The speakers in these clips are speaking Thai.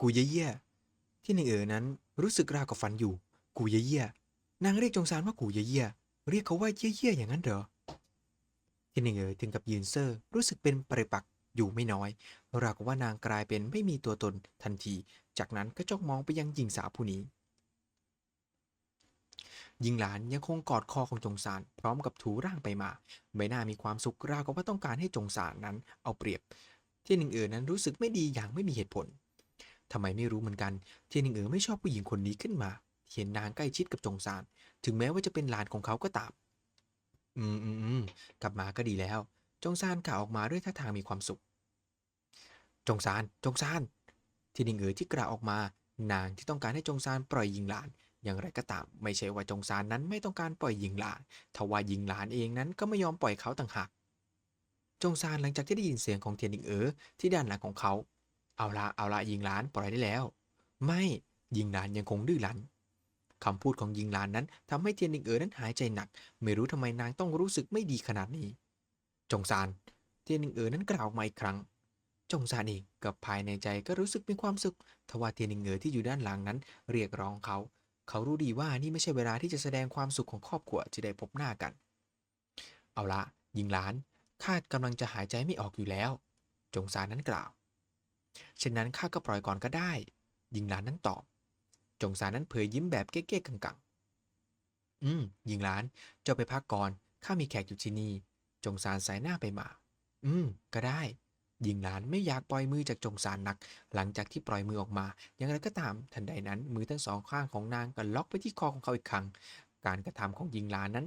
กูเยี่ยๆที่หนึ่งเอ๋อนั้นรู้สึกราวกับฝันอยู่ กูเยี่ยๆนางเรียกจงซานว่ากูเยี่ยๆเรียกเขาว่าเยี่ยๆอย่างนั้นเหรอที่หนึ่งเอ๋อถึงกับยืนเซอร์รู้สึกเป็นปริปักษ์อยู่ไม่น้อยราวกับว่านางกลายเป็นไม่มีตัวตนทันที จากนั้นก็จ้องมองไปยังหญิงสาวผู้นี้หญิงหลานยังคงกอดคอของจงซานพร้อมกับถูร่างไปมาใบหน้ามีความสุขราวกับว่าต้องการให้จงซานนั้นเอาเปรียบ ที่หนึ่งเอ๋อนั้นรู้สึกไม่ดีอย่างไม่มีเหตุผล ทำไมไม่รู้เหมือนกัน เที่หนึ่งเอ๋อไม่ชอบผู้หญิงคนนี้ขึ้นมาเห็นนางใกล้ชิดกับจงซาน ถึงแม้ว่าจะเป็นหลานของเขาก็ตาม อืมอืมอืมกลับมาก็ดีแล้ว จงซานกล่าวออกมาด้วยท่าทางมีความสุข จงซาน จงซานที่หนิงเอ๋อที่กล่าวออกมา นางที่ต้องการให้จงซานปล่อยยิงหลาน อย่างไรก็ตาม ไม่ใช่ว่าจงซานนั้นไม่ต้องการปล่อยยิงหลาน ทว่ายิงหลานเองนั้นก็ไม่ยอมปล่อยเขาต่างหาก จงซานหลังจากที่ได้ยินเสียงของเทียนหนิงเอ๋อที่ด้านหลังของเขา เอาละเอาละยิงหลานปล่อยได้แล้ว ไม่ยิงหลานยังคงดื้อรั้นคำพูดของยิงหลานนั้นทำให้เทียนหนิงเอ๋อนั้นหายใจหนัก ไม่รู้ทำไมนางต้องรู้สึกไม่ดีขนาดนี้ จงซาน เทียนหนิงเอ๋อนั้นกล่าวมาอีกครั้ง จงซานเองกับภายในใจก็รู้สึกมีความสุขทว่าเทียนหนิงเอ๋อที่อยู่ด้านหลังนั้น เรียกร้องเขา เขารู้ดีว่านี่ไม่ใช่เวลาที่จะแสดงความสุขของครอบครัวที่ได้พบหน้ากัน เอาละยิงหลานข้ากำลังจะหายใจไม่ออกอยู่แล้ว จงซานนั้นกล่าว เช่นนั้นข้าก็ปล่อยก่อนก็ได้ยิงหลานนั้นตอบ จงซานนั้นเผยยิ้มแบบเก๊ๆกังๆ อืมยิงหลาน เจ้าไปพักก่อน ข้ามีแขกอยู่ที่นี่ จงซานสายหน้าไปมา อืม ก็ได้ยิงหลานไม่อยากปล่อยมือจากจงซานนัก หลังจากที่ปล่อยมือออกมา อย่างไรก็ตาม ทันใดนั้น มือทั้งสองข้างของนางก็ล็อกไปที่คอของเขาอีกครั้ง การกระทำของยิงหลานนั้น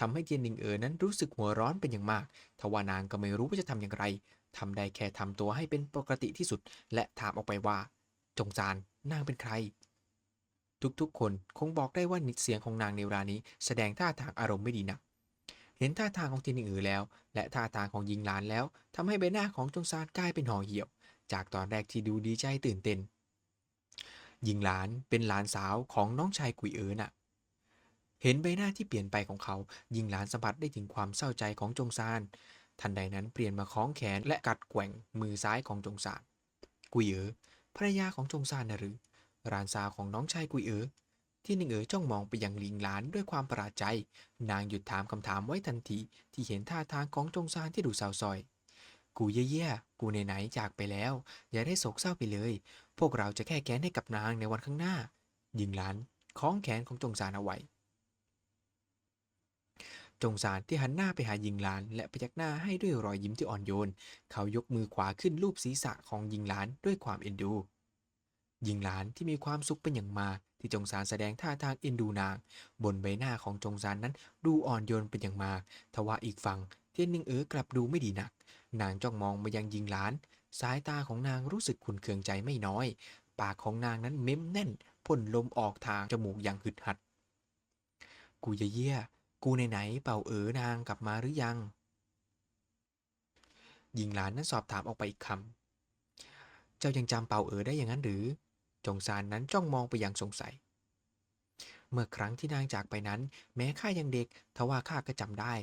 ทำให้เจียนหนิงเอ๋อนั้นรู้สึกหัวร้อนเป็นอย่างมาก ทว่านางก็ไม่รู้ว่าจะทำอย่างไรทำได้แค่ทำตัวให้เป็นปกติที่สุด และถามออกไปว่า จงซานนางเป็นใคร ทุกๆ คนคงบอกได้ว่านิดเสียงของนางในเวลานี้ แสดงท่าทางอารมณ์ไม่ดีนัก เห็นท่าทางของเทียนหนิงเอ๋อแล้ว และท่าทางของยิงหลานแล้วทำให้ใบหน้าของจงซานกลายเป็นห่อเหี่ยว จากตอนแรกที่ดูดีใจตื่นเต้นยิงหลานเป็นหลานสาวของน้องชายกุยเอ๋อน่ะ เห็นใบหน้าที่เปลี่ยนไปของเขา ยิงหลานสัมผัสได้ถึงความเศร้าใจของจงซาน ทันใดนั้นเปลี่ยนมาคล้องแขนและกัดแกว่งมือซ้ายของจงซาน กุยเอ๋อภรรยาของจงซานนะหรือหลานสาของน้องชายกุยเอ๋อที่หนิงเอ๋อจ้องมองไปยังลิงหลานด้วยความประหลาดใจ นางหยุดถามคำถามไว้ทันทีที่เห็นท่าทางของจงซานที่ดูเศร้าซอย กูเย่ยๆกูไหนๆจากไปแล้ว อย่าได้โศกเศร้าไปเลย พวกเราจะแค่แค้นให้กับนางในวันข้างหน้า ยิงหลานคล้องแขนของจงซานเอาไว้ จงซานที่หันหน้าไปหายิงหลาน และพยักหน้าให้ด้วยรอยยิ้มที่อ่อนโยน เขายกมือขวาขึ้นลูบศีรษะของยิงหลานด้วยความเอ็นดูยิงหลานที่มีความสุขเป็นอย่างมากที่จงซานแสดงท่าทางเอ็นดูนาง บนใบหน้าของจงซานนั้นดูอ่อนโยนเป็นอย่างมากทว่าอีกฝั่งเทียนหนิงเอ๋อกลับดูไม่ดีนัก นางจ้องมองมายังยิงหลาน สายตาของนางรู้สึกขุนเคืองใจไม่น้อย ปากของนางนั้นเม้มแน่นพ่นลมออกทางจมูกอย่างหึดหัดกูจะเยี่ย กูไหนๆเป่าเอ๋อนางกลับมาหรือยังยิงหลานนั้นสอบถามออกไปอีกคำ เจ้ายังจำเป่าเอ๋อได้อย่างนั้นหรือ จงซานนั้นจ้องมองไปอย่างสงสัย เมื่อครั้งที่นางจากไปนั้น แม้ข้ายังเด็ก ทว่าข้าก็จำได้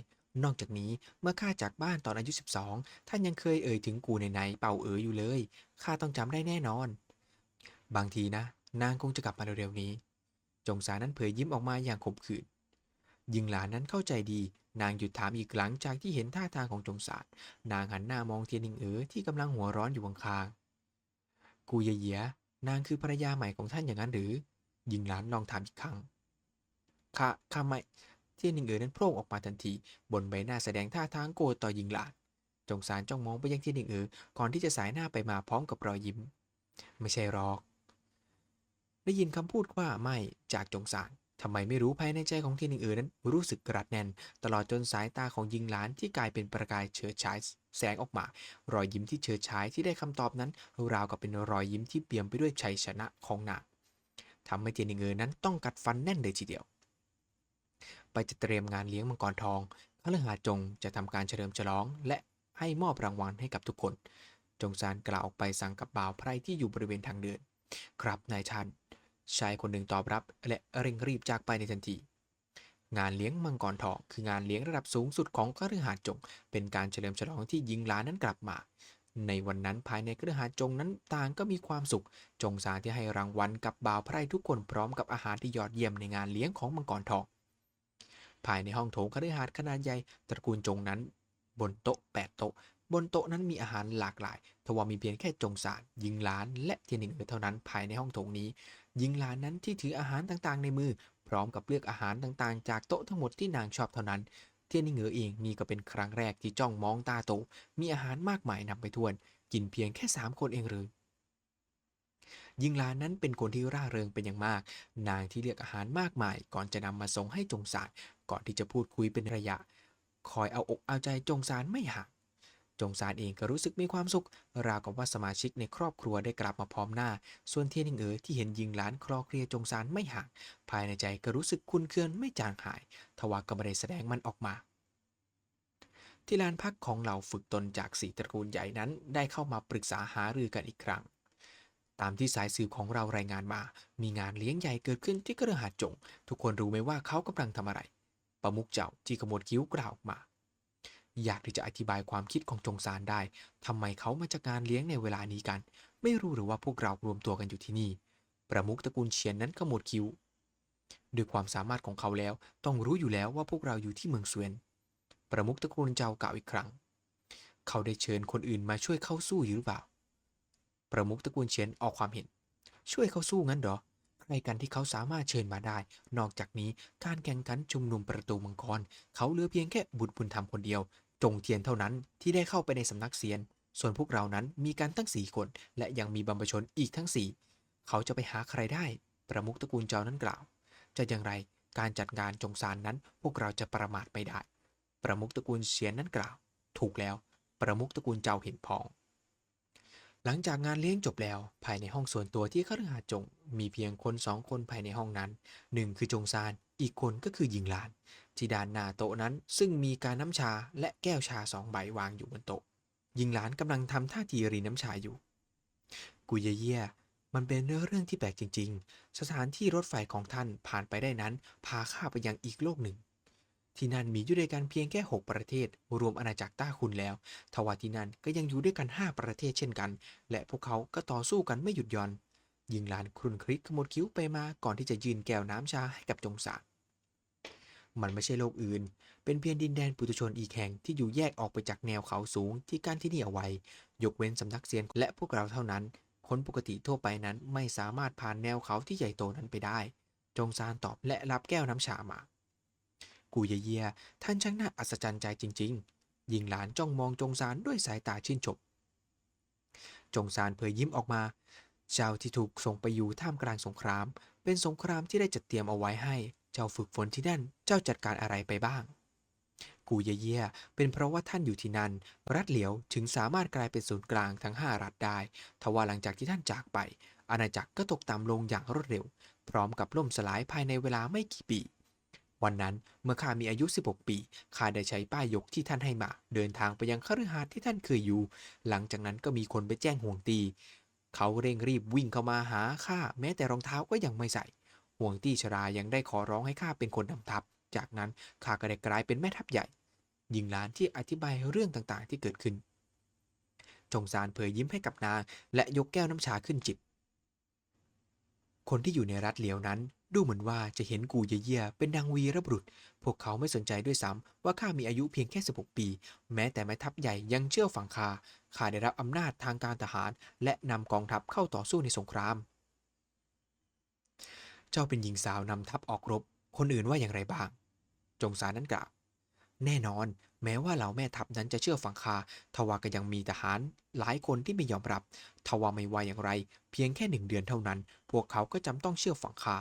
นอกจากนี้เมื่อข้าจากบ้านตอนอายุ 12 ท่านยังเคยเอ่ยถึงกูไหนๆเป่าเอ๋ออยู่เลย ข้าต้องจำได้แน่นอน บางทีนะ นางคงจะกลับมาเร็วๆนี้ จงซานนั้นเผยยิ้มออกมาอย่างขมขื่น ยิงหลานนั้นเข้าใจดี นางหยุดถามอีกหลังจากที่เห็นท่าทางของจงสานนางหันหน้ามองเทียนหนิงเอ๋อที่กำลังหัวร้อนอยู่ข้างๆกูเยียนางคือภรรยาใหม่ของท่านอย่างนั้นหรือ ยิงหลานลองถามอีกครั้งข้าข้าไม่เทียนหนิงเอ๋อนั้นโผล่ออกมาทันที บนใบหน้าแสดงท่าทางโกรธต่อยิงหลาน จงสานจ้องมองไปยังเทียนหนิงเอ๋อก่อนที่จะสายหน้าไปมาพร้อมกับรอยยิ้ม ไม่ใช่หรอก ได้ยินคำพูดว่าไม่จากจงสาน ทำไมไม่รู้ภายในใจของเทียนหนิงเอ๋อนั้น รู้สึกกระดแน่น ตลอดจนสายตาของยิงหลานที่กลายเป็นประกายเฉิดฉายแสงออกมา รอยยิ้มที่เฉิดฉายที่ได้คำตอบนั้น ราวกับเป็นรอยยิ้มที่เปี่ยมไปด้วยชัยชนะของนางทำให้เทียนหนิงเอ๋อนั้นต้องกัดฟันแน่นเลยทีเดียว ไปจะเตรียมงานเลี้ยงมังกรทองพระฤหัสจงจะทำการเฉลิมฉลอง และให้มอบรางวัลให้กับทุกคน จงซานกล่าวออกไปสั่งกับบ่าวไพรที่อยู่บริเวณทางเดิน ครับนายท่าน ชายคนหนึ่งตอบรับ และเร่งรีบจากไปในทันที งานเลี้ยงมังกรทองคืองานเลี้ยงระดับสูงสุดของคฤหาสน์จง เป็นการเฉลิมฉลองที่ยิงหลานนั้นกลับมา ในวันนั้นภายในเครือหาสน์จงนั้นต่างก็มีความสุข จงสารที่ให้รางวัลกับบ่าวไพร่ทุกคนพร้อมกับอาหารที่ยอดเยี่ยมในงานเลี้ยงของมังกรทอง ภายในห้องโถงคฤหาสน์ขนาดใหญ่ตระกูลจงนั้น บนโต๊ะแปดโต๊ะบนโต๊ะนั้นมีอาหารหลากหลาย ทว่ามีเพียงแค่จงสารยิงล้าน และเทียนหนึ่งเท่านั้นภายในห้องโถงนี้ ยิงลานนั้นที่ถืออาหารต่างๆ ในมือ พร้อมกับเลือกอาหารต่างๆ จากโต๊ะทั้งหมดที่นางชอบเท่านั้น เทียนนิงเหงอเองนี่ก็เป็นครั้งแรกที่จ้องมองตาโต มีอาหารมากมายนำไปทวน กินเพียงแค่สามคนเองหรือยิงลานนั้นเป็นคนที่ร่าเริงเป็นอย่างมาก นางที่เลือกอาหารมากมาย ก่อนจะนำมาส่งให้จงสาร ก่อนที่จะพูดคุยเป็นระยะ คอยเอาอกเอาใจจงสารไม่ห่าง จงสารเองก็รู้สึกมีความสุข ราวกับว่าสมาชิกในครอบครัวได้กลับมาพร้อมหน้า ส่วนเทียนนิงเอ๋อที่เห็นยิงหลานคลอเคลียจงสารไม่ห่าง ภายในใจก็รู้สึกคุ้นเคืองไม่จางหาย ทว่าก็ไม่ได้แสดงมันออกมาที่ลานพักของเหล่าฝึกตนจากสีตระกูลใหญ่นั้นได้เข้ามาปรึกษาหารือกันอีกครั้ง ตามที่สายสืบของเรารายงานมา มีงานเลี้ยงใหญ่เกิดขึ้นที่กระหาดจง ทุกคนรู้ไหมว่าเขากำลังทำอะไร ประมุกเจ้าที่ขมวดคิ้วกล่าวออกมา อยากที่จะอธิบายความคิดของจงซานได้ทำไมเขามาจากงานเลี้ยงในเวลานี้กัน ไม่รู้หรือว่าพวกเรารวมตัวกันอยู่ที่นี่ ประมุกตระกูลเฉียนนั้นขมวดคิ้ว ด้วยความสามารถของเขาแล้ว ต้องรู้อยู่แล้วว่าพวกเราอยู่ที่เมืองเสวียนประมุกตระกูลเจ้ากล่าวอีกครั้ง เขาได้เชิญคนอื่นมาช่วยเข้าสู้อยู่หรือเปล่า ประมุกตระกูลเฉียนออกความเห็น ช่วยเข้าสู้งั้นเหรอใครกันที่เขาสามารถเชิญมาได้ นอกจากนี้การแข่งขันชุมนุมประตูมังกร เขาเหลือเพียงแค่บุตรบุญธรรมคนเดียว จงเทียนเท่านั้นที่ได้เข้าไปในสำนักเซียน ส่วนพวกเรานั้นมีกันตั้งสี่คน และยังมีบรรพชนอีกทั้งสี่เขาจะไปหาใครได้ ประมุกตระกูลเจ้านั้นกล่าว จะอย่างไรการจัดงานจงซานนั้น พวกเราจะประมาทไม่ได้ ประมุกตระกูลเฉียนนั้นกล่าว ถูกแล้ว ประมุกตระกูลเจ้าเห็นพ้อง หลังจากงานเลี้ยงจบแล้ว ภายในห้องส่วนตัวที่คฤหาสน์จง มีเพียงคนสองคนภายในห้องนั้นหนึ่งคือจงซาน อีกคนก็คือหญิงหลาน ที่ด้านหน้าโต๊ะนั้นซึ่งมีการน้ำชาและแก้วชาสองใบวางอยู่บนโต๊ะหญิงหลานกำลังทำท่าทีรีน้ำชาอยู่ กุยเยี่ยมันเป็นเรื่อเรื่องที่แปลกจริง ๆ สถานที่รถไฟของท่านผ่านไปได้นั้น พาข้าไปยังอีกโลกหนึ่ง ที่นั่นมีอยู่ด้วยกันเพียงแค่ 6 ประเทศ รวมอาณาจักรต้าคุณแล้ว ทว่าที่นั่นก็ยังอยู่ด้วยกัน 5 ประเทศเช่นกัน และพวกเขาก็ต่อสู้กันไม่หยุดหย่อน ยิงลานครุนคลิกขมวดคิ้วไปมาก่อนที่จะยืนแก้วน้ำชาให้กับจงสารมันไม่ใช่โลกอื่น เป็นเพียงดินแดนปุถุชนอีกแห่งที่อยู่แยกออกไปจากแนวเขาสูงที่กั้นที่นี่เอาไว้ ยกเว้นสำนักเซียนและพวกเราเท่านั้น คนปกติทั่วไปนั้นไม่สามารถผ่านแนวเขาที่ใหญ่โตนั้นไปได้ จงซานตอบและรับแก้วน้ำชามา กูเยเยียท่านช่างน่าอัศจรรย์ใจจริง ๆ ยิงหลานจ้องมองจงซานด้วยสายตาชื่นชม จงซานเผยยิ้มออกมา เจ้าที่ถูกส่งไปอยู่ท่ามกลางสงคราม เป็นสงครามที่ได้จัดเตรียมเอาไว้ให้ เจ้าฝึกฝนที่นั่น เจ้าจัดการอะไรไปบ้าง กูเยเยียเป็นเพราะว่าท่านอยู่ที่นั่น รัฐเหลียวถึงสามารถกลายเป็นศูนย์กลางทั้ง 5 รัฐได้ ทว่าหลังจากที่ท่านจากไป อาณาจักรก็ตกต่ำลงอย่างรวดเร็ว พร้อมกับล่มสลายภายในเวลาไม่กี่ปีวันนั้นเมื่อข้ามีอายุ 16 ปีข้าได้ใช้ป้ายยกที่ท่านให้มา เดินทางไปยังคฤหาสน์ที่ท่านเคยอยู่ หลังจากนั้นก็มีคนไปแจ้งห่วงตี เขาเร่งรีบวิ่งเข้ามาหาข้าแม้แต่รองเท้าก็ยังไม่ใส่ ห่วงตี้ชรายังได้ขอร้องให้ข้าเป็นคนนำทัพ จากนั้นข้าก็ได้กลายเป็นแม่ทัพใหญ่ ยิงล้านที่อธิบายเรื่องต่างๆ ที่เกิดขึ้น จงซานเผยยิ้มให้กับนาง และยกแก้วน้ำชาขึ้นจิบ คนที่อยู่ในรัฐเหลียวนั้น ดูเหมือนว่าจะเห็นกูเยี่ยเป็นดังวีรบุรุษ พวกเขาไม่สนใจด้วยซ้ำว่าข้ามีอายุเพียงแค่ 16 ปี แม้แต่แม่ทัพใหญ่ยังเชื่อฝังข้าข้าได้รับอำนาจทางการทหาร และนำกองทัพเข้าต่อสู้ในสงคราม เจ้าเป็นหญิงสาวนำทัพออกรบ คนอื่นว่าอย่างไรบ้าง จงสารนั้นกล่าว แน่นอน แม้ว่าเหล่าแม่ทัพนั้นจะเชื่อฟังคาทว่าก็ยังมีทหาร หลายคนที่ไม่ยอมรับทว่าไม่ว่าอย่างไร เพียงแค่หนึ่งเดือนเท่านั้น พวกเขาก็จำต้องเชื่อฟังคา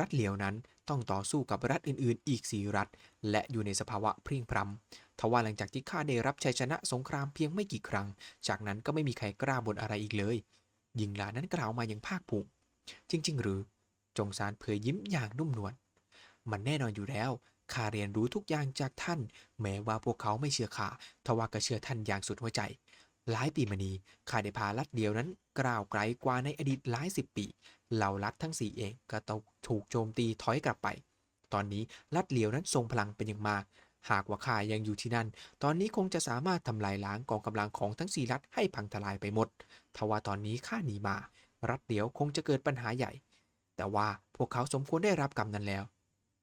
รัฐเหลียวนั้นต้องต่อสู้กับรัฐอื่นๆ อีกสี่รัฐ และอยู่ในสภาวะพริ้งพรำทว่าหลังจากที่ข้าได้รับชัยชนะสงครามเพียงไม่กี่ครั้ง จากนั้นก็ไม่มีใครกล้าบ่นอะไรอีกเลยหญิงหลานนั้นกล่าวมาอย่างภาคภูมิจริง ๆ หรือจงซานเผยยิ้มอย่างนุ่มนวลมันแน่นอนอยู่แล้วข้าเรียนรู้ทุกอย่างจากท่าน แม้ว่าพวกเขาไม่เชื่อข้าทว่าก็เชื่อท่านอย่างสุดหัวใจ หลายปีมานี้ข้าได้พาลัดเดียวนั้นกล่าวไกลกว่าในอดีตหลายสิบปี เหล่าลัดทั้งสี่เองก็ต้องถูกโจมตีถอยกลับไป ตอนนี้ลัดเหลียวนั้นทรงพลังเป็นอย่างมาก หากว่าข้ายังอยู่ที่นั่น ตอนนี้คงจะสามารถทำลายล้างกองกำลังของทั้งสี่รัฐให้พังทลายไปหมดทว่าตอนนี้ข้าหนีมา รัฐเดียวคงจะเกิดปัญหาใหญ่ แต่ว่าพวกเขาสมควรได้รับกรรมนั้นแล้ว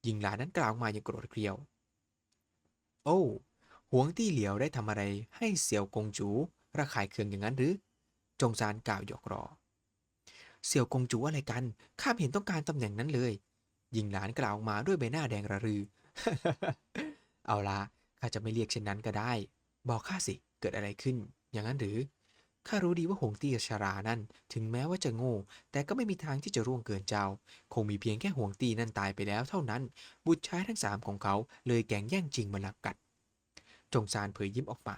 หญิงหลานนั้นกล่าวออกมาอย่างโกรธเกรียว โอ้หวงตี้เหลียวได้ทำอะไรให้เสี่ยวกงจู ระคายเคืองอย่างนั้นหรือ จงซานกล่าวหยอกล้อเสี่ยวกงจูอะไรกัน ข้ามเห็นต้องการตำแหน่งนั้นเลยหญิงหลานกล่าวออกมาด้วยใบหน้าแดงระรือ เอาละข้าจะไม่เรียกเช่นนั้นก็ได้ บอกข้าสิ เกิดอะไรขึ้น อย่างนั้นหรือ ข้ารู้ดีว่าหงตีกับชารานั่น ถึงแม้ว่าจะโง่ แต่ก็ไม่มีทางที่จะร่วงเกินเจ้า คงมีเพียงแค่หวงตีนั่นตายไปแล้วเท่านั้น บุตรชายทั้งสามของเขาเลยแก่งแย่งจริงมาลักกัด จงซานเผยยิ้มออกมา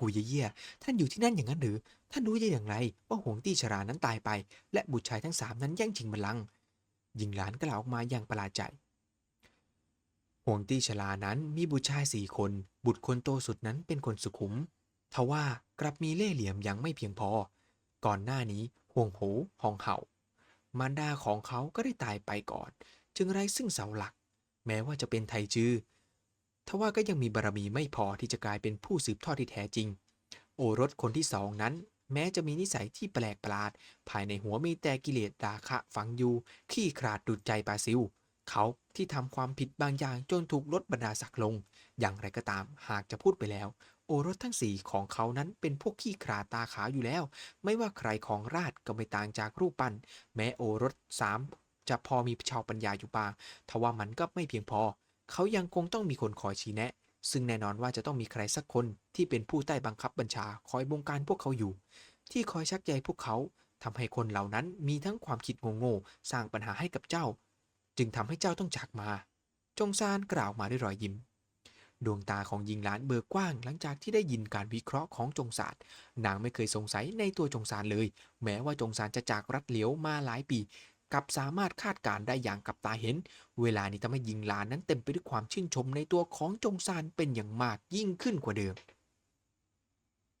กูเยี่ยท่านอยู่ที่นั่นอย่างนั้นหรือ ท่านรู้ได้อย่างไร ว่าหวงตี้ชรานั้นตายไป และบุตรชายทั้งสามนั้นแย่งชิงบัลลังก์หญิงหลานกล่าวออกมาอย่างประหลาดใจห่วงตี้ชลานั้นมีบุตรชายสี่คน บุตรคนโตสุดนั้นเป็นคนสุขุม ทว่ากลับมีเล่ห์เหลี่ยมยังไม่เพียงพอ ก่อนหน้านี้ห่วงโหหองเห่ามารดาของเขาก็ได้ตายไปก่อน จึงไร้ซึ่งเสาหลัก แม้ว่าจะเป็นไทจือ ทว่าก็ยังมีบารมีไม่พอที่จะกลายเป็นผู้สืบทอดที่แท้จริง โอรสคนที่สองนั้น แม้จะมีนิสัยที่แปลกประหลาด ภายในหัวมีแต่กิเลสราคะฝังอยู่ขี้ขลาดดุดใจปลาซิว เขาที่ทำความผิดบางอย่างจนถูกลดบรรดาศักดิ์ลง อย่างไรก็ตามหากจะพูดไปแล้ว โอรสทั้งสี่ของเขานั้นเป็นพวกขี้ขลาดตาขาวอยู่แล้ว ไม่ว่าใครของราชก็ไม่ต่างจากรูปปั้นแม้โอรสสามจะพอมีชาวปัญญาอยู่บ้างทว่ามันก็ไม่เพียงพอ เขายังคงต้องมีคนคอยชี้แนะ ซึ่งแน่นอนว่าจะต้องมีใครสักคนที่เป็นผู้ใต้บังคับบัญชาคอยบงการพวกเขาอยู่ ที่คอยชักใยพวกเขาทำให้คนเหล่านั้นมีทั้งความคิดโง่ๆสร้างปัญหาให้กับเจ้า จึงทำให้เจ้าต้องจากมา จงซานกล่าวมาด้วยรอยยิ้ม ดวงตาของยิงหลานเบิกกว้าง หลังจากที่ได้ยินการวิเคราะห์ของจงซานนางไม่เคยสงสัยในตัวจงซานเลย แม้ว่าจงซานจะจากรัฐเหลียวมาหลายปี กับสามารถคาดการณ์ได้อย่างกับตาเห็น เวลานี้ทำให้ยิงหลานนั้นเต็มไปด้วยความชื่นชมในตัวของจงซานเป็นอย่างมากยิ่งขึ้นกว่าเดิม